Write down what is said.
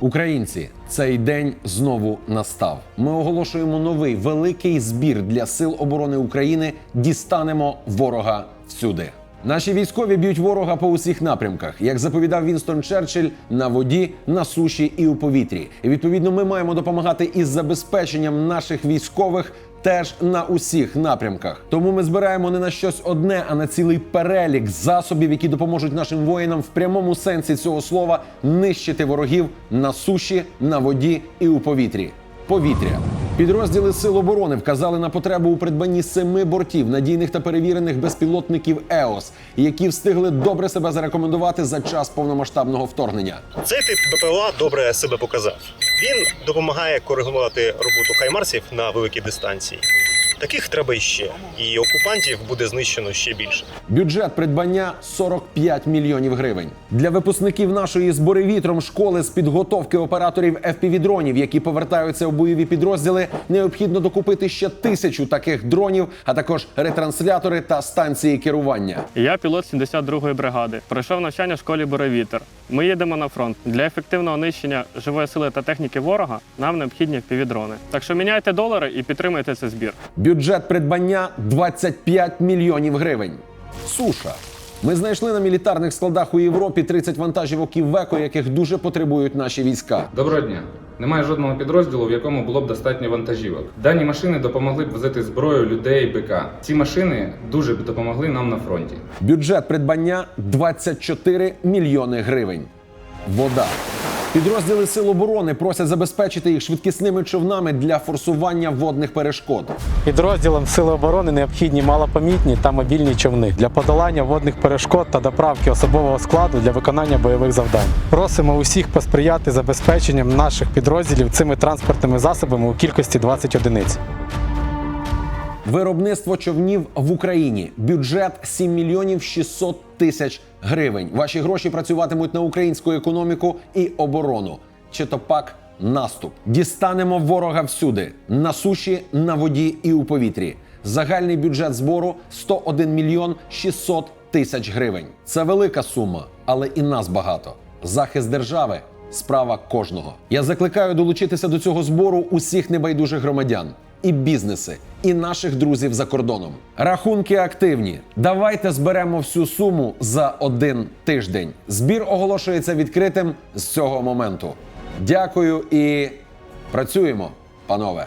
Українці, цей день знову настав. Ми оголошуємо новий великий збір для сил оборони України. Дістанемо ворога всюди. Наші військові б'ють ворога по усіх напрямках, як заповідав Вінстон Черчилль, на воді, на суші і у повітрі. І відповідно ми маємо допомагати із забезпеченням наших військових теж на усіх напрямках. Тому ми збираємо не на щось одне, а на цілий перелік засобів, які допоможуть нашим воїнам в прямому сенсі цього слова нищити ворогів на суші, на воді і у повітрі. Повітря. Підрозділи Сил оборони вказали на потребу у придбанні семи бортів надійних та перевірених безпілотників ЕОС, які встигли добре себе зарекомендувати за час повномасштабного вторгнення. Цей тип БПЛА добре себе показав. Він допомагає коригувати роботу хаймарсів на великій дистанції. Таких треба іще, і окупантів буде знищено ще більше. Бюджет придбання 45 мільйонів гривень для випускників нашої збори вітром школи з підготовки операторів FPV-дронів, які повертаються у бойові підрозділи. Необхідно докупити ще тисячу таких дронів, а також ретранслятори та станції керування. Я пілот 72-ї бригади. Пройшов навчання в школі Боровітер. Ми їдемо на фронт. Для ефективного нищення живої сили та техніки ворога нам необхідні півдрони. Так що міняйте долари і підтримуйте цей збір. Бюджет придбання 25 мільйонів гривень. Суша. Ми знайшли на мілітарних складах у Європі 30 вантажівок Івеко, яких дуже потребують наші війська. Доброго дня. Немає жодного підрозділу, в якому було б достатньо вантажівок. Дані машини допомогли б возити зброю, людей, БК. Ці машини дуже б допомогли нам на фронті. Бюджет придбання 24 мільйони гривень. Вода. Підрозділи Сил оборони просять забезпечити їх швидкісними човнами для форсування водних перешкод. Підрозділам Сили оборони необхідні малопомітні та мобільні човни для подолання водних перешкод та доправки особового складу для виконання бойових завдань. Просимо усіх посприяти забезпеченням наших підрозділів цими транспортними засобами у кількості 20 одиниць. Виробництво човнів в Україні. Бюджет 7 мільйонів 600 тисяч гривень. Ваші гроші працюватимуть на українську економіку і оборону. Чи то пак наступ. Дістанемо ворога всюди: на суші, на воді і у повітрі. Загальний бюджет збору 101 мільйон 600 тисяч гривень. Це велика сума, але і нас багато. Захист держави справа кожного. Я закликаю долучитися до цього збору усіх небайдужих громадян і бізнеси, і наших друзів за кордоном. Рахунки активні. Давайте зберемо всю суму за один тиждень. Збір оголошується відкритим з цього моменту. Дякую і працюємо, панове.